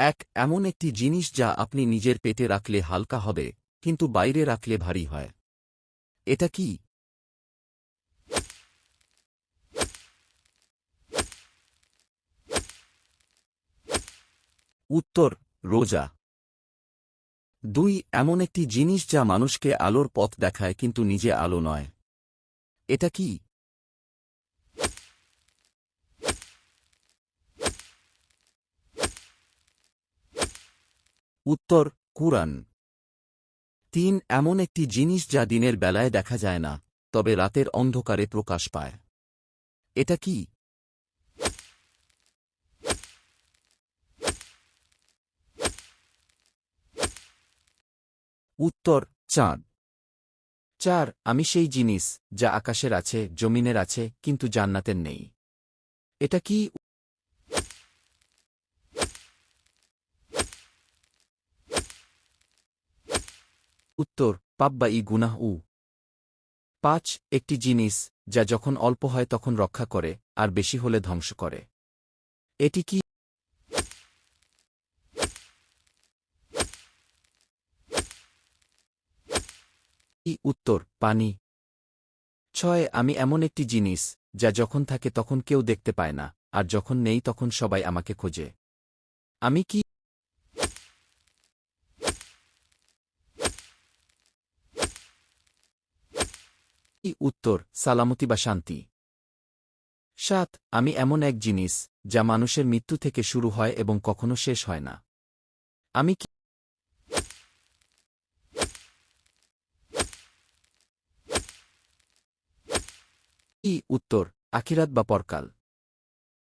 এক, এমন একটি জিনিস যা আপনি নিজের পেটে রাখলে হালকা হবে, কিন্তু বাইরে রাখলে ভারী হয়। এটা কি? উত্তর, রোজা। দুই, এমন একটি জিনিস যা মানুষকে আলোর পথ দেখায় কিন্তু নিজে আলো নয়। এটা কি? উত্তর, কুরআন। তিন, এমন একটি জিনিস যা দিনের বেলায় দেখা যায় না, তবে রাতের অন্ধকারে প্রকাশ পায়। এটা কি? উত্তর, চাঁদ। চার, আমি সেই জিনিস যা আকাশের আছে, জমিনের আছে, কিন্তু জান্নাতের নেই। এটা কি? উত্তর, পাপ বা ই গুনাহ উ। পাঁচ, একটি জিনিস, যা যখন অল্প হয় তখন রক্ষা করে, আর বেশি হলে ধ্বংস করে। এটি কি? উত্তর, পানি। ছয়, আমি এমন একটি জিনিস, যা যখন থাকে তখন কেউ দেখতে পায় না, আর যখন নেই তখন সবাই আমাকে খোঁজে। আমি কি উত্তর, সালামতি বা শান্তি? সাত, আমি এমন এক জিনিস, যা মানুষের মৃত্যু থেকে শুরু হয় এবং কখনো শেষ হয় না। আমি কি উত্তর, আখিরাত বা পরকাল?